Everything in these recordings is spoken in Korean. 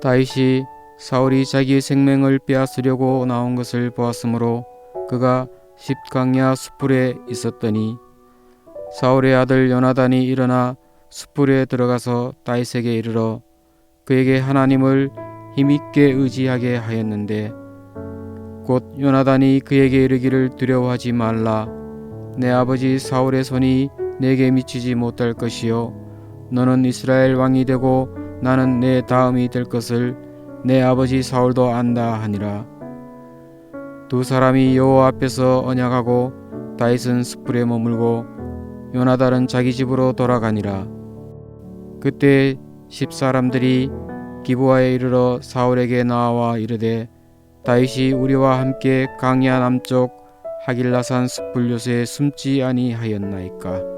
다윗이 사울이 자기의 생명을 빼앗으려고 나온 것을 보았으므로 그가 십강야 숯불에 있었더니 사울의 아들 요나단이 일어나 숯불에 들어가서 다윗에게 이르러 그에게 하나님을 힘있게 의지하게 하였는데 곧 요나단이 그에게 이르기를 두려워하지 말라. 내 아버지 사울의 손이 내게 미치지 못할 것이요. 너는 이스라엘 왕이 되고 나는 내 다음이 될 것을 내 아버지 사울도 안다 하니라. 두 사람이 여호와 앞에서 언약하고 다윗은 숯불에 머물고 요나단은 자기 집으로 돌아가니라. 그때 십 사람들이 기부하에 이르러 사울에게 나와 이르되 다윗이 우리와 함께 강야 남쪽 하길라산 숯불 요새에 숨지 아니하였나이까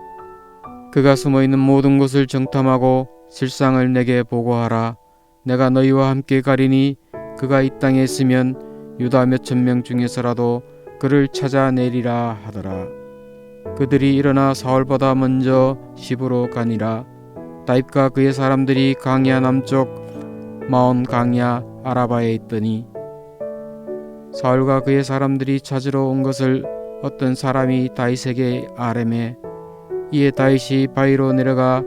그가 숨어 있는 모든 곳을 정탐하고 실상을 내게 보고하라. 내가 너희와 함께 가리니 그가 이 땅에 있으면 유다 몇천 명 중에서라도 그를 찾아내리라 하더라. 그들이 일어나 사울보다 먼저 시부로 가니라. 다윗과 그의 사람들이 강야 남쪽 마온 강야 아라바에 있더니 사울과 그의 사람들이 찾으러 온 것을 어떤 사람이 다윗에게 아뢰매 이에 다윗이 바위로 내려가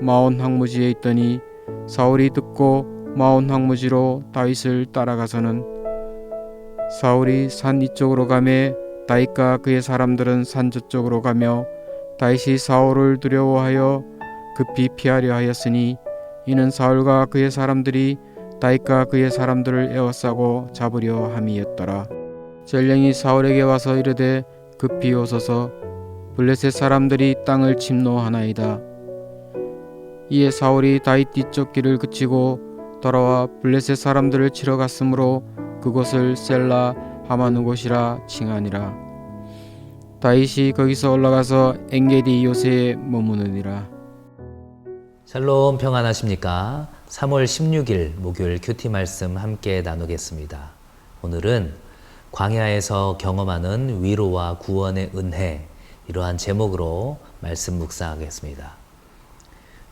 마온 황무지에 있더니 사울이 듣고 마온 황무지로 다윗을 따라가서는 사울이 산 이쪽으로 가매 다윗과 그의 사람들은 산 저쪽으로 가며 다윗이 사울을 두려워하여 급히 피하려 하였으니 이는 사울과 그의 사람들이 다윗과 그의 사람들을 에워싸고 잡으려 함이었더라. 전령이 사울에게 와서 이르되 급히 오소서 블레셋 사람들이 땅을 침노하나이다. 이에 사울이 다윗 뒤쪽 길을 그치고 돌아와 블레셋 사람들을 치러 갔으므로 그곳을 셀라 하마누 곳이라 칭하니라. 다윗이 거기서 올라가서 엔게디 요새에 머무느니라. 샬롬 평안하십니까? 3월 16일 목요일 큐티 말씀 함께 나누겠습니다. 오늘은 광야에서 경험하는 위로와 구원의 은혜 이러한 제목으로 말씀 묵상하겠습니다.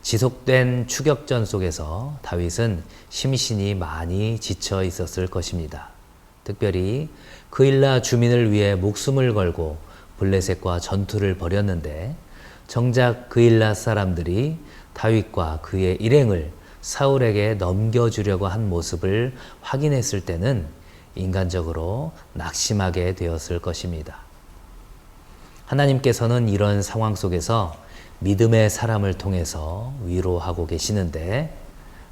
지속된 추격전 속에서 다윗은 심신이 많이 지쳐 있었을 것입니다. 특별히 그일라 주민을 위해 목숨을 걸고 블레셋과 전투를 벌였는데 정작 그일라 사람들이 다윗과 그의 일행을 사울에게 넘겨주려고 한 모습을 확인했을 때는 인간적으로 낙심하게 되었을 것입니다. 하나님께서는 이런 상황 속에서 믿음의 사람을 통해서 위로하고 계시는데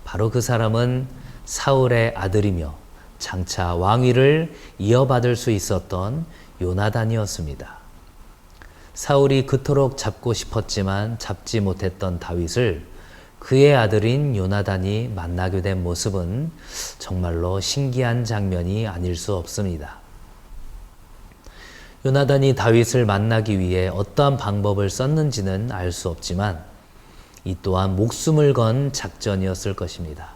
바로 그 사람은 사울의 아들이며 장차 왕위를 이어받을 수 있었던 요나단이었습니다. 사울이 그토록 잡고 싶었지만 잡지 못했던 다윗을 그의 아들인 요나단이 만나게 된 모습은 정말로 신기한 장면이 아닐 수 없습니다. 요나단이 다윗을 만나기 위해 어떠한 방법을 썼는지는 알 수 없지만 이 또한 목숨을 건 작전이었을 것입니다.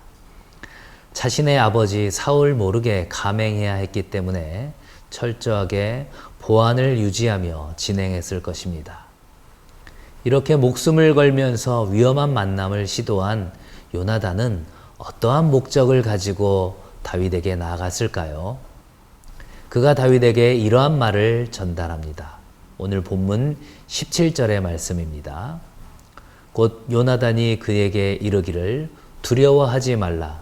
자신의 아버지 사울 모르게 감행해야 했기 때문에 철저하게 보안을 유지하며 진행했을 것입니다. 이렇게 목숨을 걸면서 위험한 만남을 시도한 요나단은 어떠한 목적을 가지고 다윗에게 나아갔을까요? 그가 다윗에게 이러한 말을 전달합니다. 오늘 본문 17절의 말씀입니다. 곧 요나단이 그에게 이르기를 두려워하지 말라.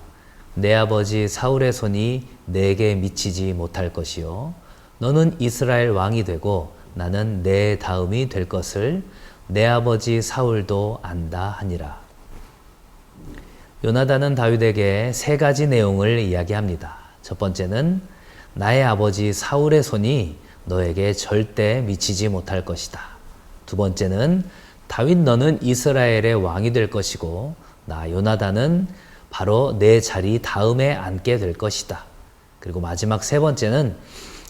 내 아버지 사울의 손이 내게 미치지 못할 것이요. 너는 이스라엘 왕이 되고 나는 내 다음이 될 것을 내 아버지 사울도 안다 하니라. 요나단은 다윗에게 세 가지 내용을 이야기합니다. 첫 번째는 나의 아버지 사울의 손이 너에게 절대 미치지 못할 것이다. 두 번째는 다윗 너는 이스라엘의 왕이 될 것이고 나 요나단은 바로 내 자리 다음에 앉게 될 것이다. 그리고 마지막 세 번째는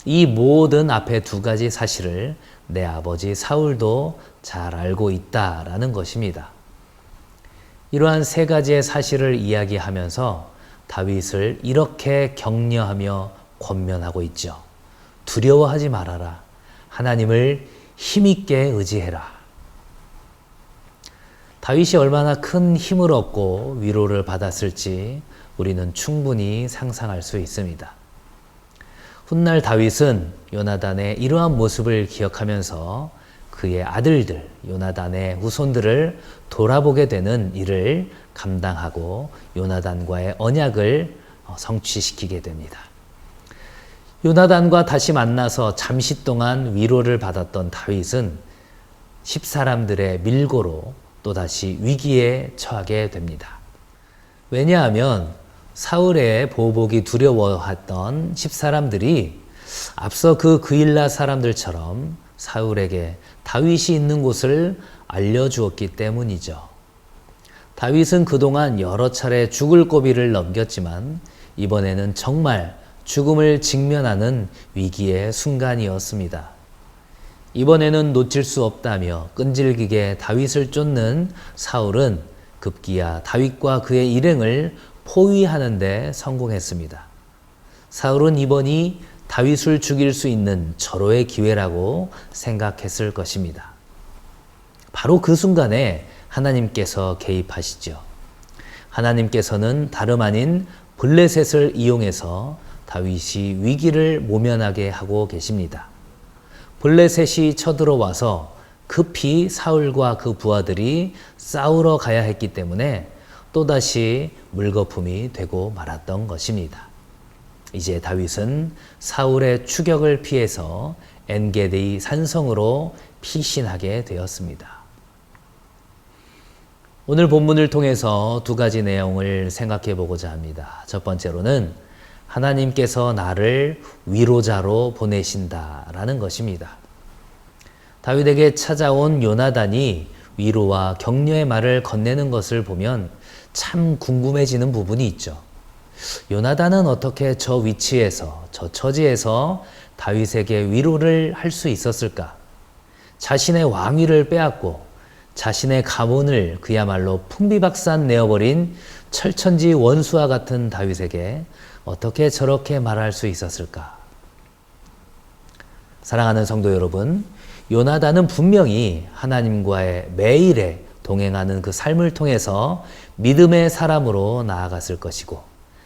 이 모든 앞에 두 가지 사실을 내 아버지 사울도 잘 알고 있다라는 것입니다. 이러한 세 가지의 사실을 이야기하면서 다윗을 이렇게 격려하며 권면하고 있죠. 두려워하지 말아라. 하나님을 힘있게 의지해라. 다윗이 얼마나 큰 힘을 얻고 위로를 받았을지 우리는 충분히 상상할 수 있습니다. 훗날 다윗은 요나단의 이러한 모습을 기억하면서 그의 아들들, 요나단의 후손들을 돌아보게 되는 일을 감당하고 요나단과의 언약을 어, 성취시키게 됩니다. 요나단과 다시 만나서 잠시 동안 위로를 받았던 다윗은 십사람들의 밀고로 또다시 위기에 처하게 됩니다. 왜냐하면 사울의 보복이 두려워했던 십사람들이 앞서 그 그일라 사람들처럼 사울에게 다윗이 있는 곳을 알려주었기 때문이죠. 다윗은 그동안 여러 차례 죽을 고비를 넘겼지만 이번에는 정말 죽음을 직면하는 위기의 순간이었습니다. 이번에는 놓칠 수 없다며 끈질기게 다윗을 쫓는 사울은 급기야 다윗과 그의 일행을 포위하는데 성공했습니다. 사울은 이번이 다윗을 죽일 수 있는 절호의 기회라고 생각했을 것입니다. 바로 그 순간에 하나님께서 개입하시죠. 하나님께서는 다름 아닌 블레셋을 이용해서 다윗이 위기를 모면하게 하고 계십니다. 블레셋이 쳐들어와서 급히 사울과 그 부하들이 싸우러 가야 했기 때문에 또다시 물거품이 되고 말았던 것입니다. 이제 다윗은 사울의 추격을 피해서 엔게데이 산성으로 피신하게 되었습니다. 오늘 본문을 통해서 두 가지 내용을 생각해 보고자 합니다. 첫 번째로는 하나님께서 나를 위로자로 보내신다라는 것입니다. 다윗에게 찾아온 요나단이 위로와 격려의 말을 건네는 것을 보면 참 궁금해지는 부분이 있죠. 요나단은 어떻게 저 위치에서, 저 처지에서 다윗에게 위로를 할 수 있었을까? 자신의 왕위를 빼앗고 자신의 가문을 그야말로 풍비박산 내어버린 철천지 원수와 같은 다윗에게 어떻게 저렇게 말할 수 있었을까? 사랑하는 성도 여러분, 요나단은 분명히 하나님과의 매일의 동행하는 그 삶을 통해서 믿음의 사람으로 나아갔을 것이고,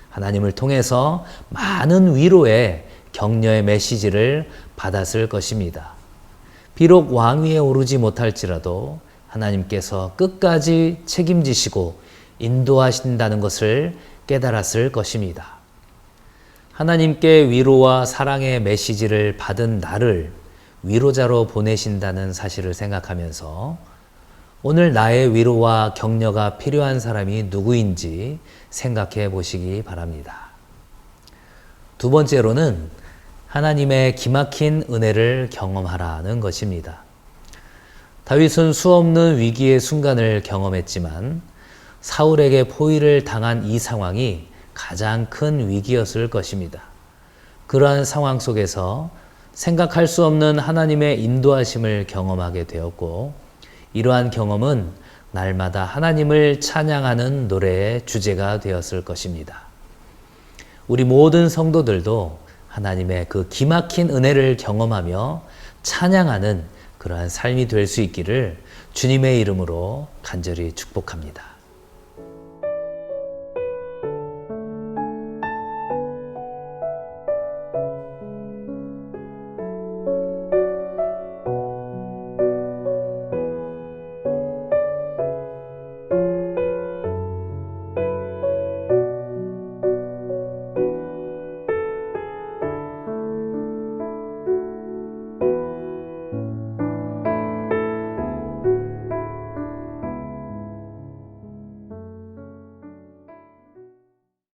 하나님을 통해서 많은 위로의 격려의 메시지를 받았을 것입니다. 비록 왕위에 오르지 못할지라도 하나님께서 끝까지 책임지시고 인도하신다는 것을 깨달았을 것입니다. 하나님께 위로와 사랑의 메시지를 받은 나를 위로자로 보내신다는 사실을 생각하면서 오늘 나의 위로와 격려가 필요한 사람이 누구인지 생각해 보시기 바랍니다. 두 번째로는 하나님의 기막힌 은혜를 경험하라는 것입니다. 다윗은 수없는 위기의 순간을 경험했지만 사울에게 포위를 당한 이 상황이 가장 큰 위기였을 것입니다. 그러한 상황 속에서 생각할 수 없는 하나님의 인도하심을 경험하게 되었고, 이러한 경험은 날마다 하나님을 찬양하는 노래의 주제가 되었을 것입니다. 우리 모든 성도들도 하나님의 그 기막힌 은혜를 경험하며 찬양하는 그러한 삶이 될 수 있기를 주님의 이름으로 간절히 축복합니다.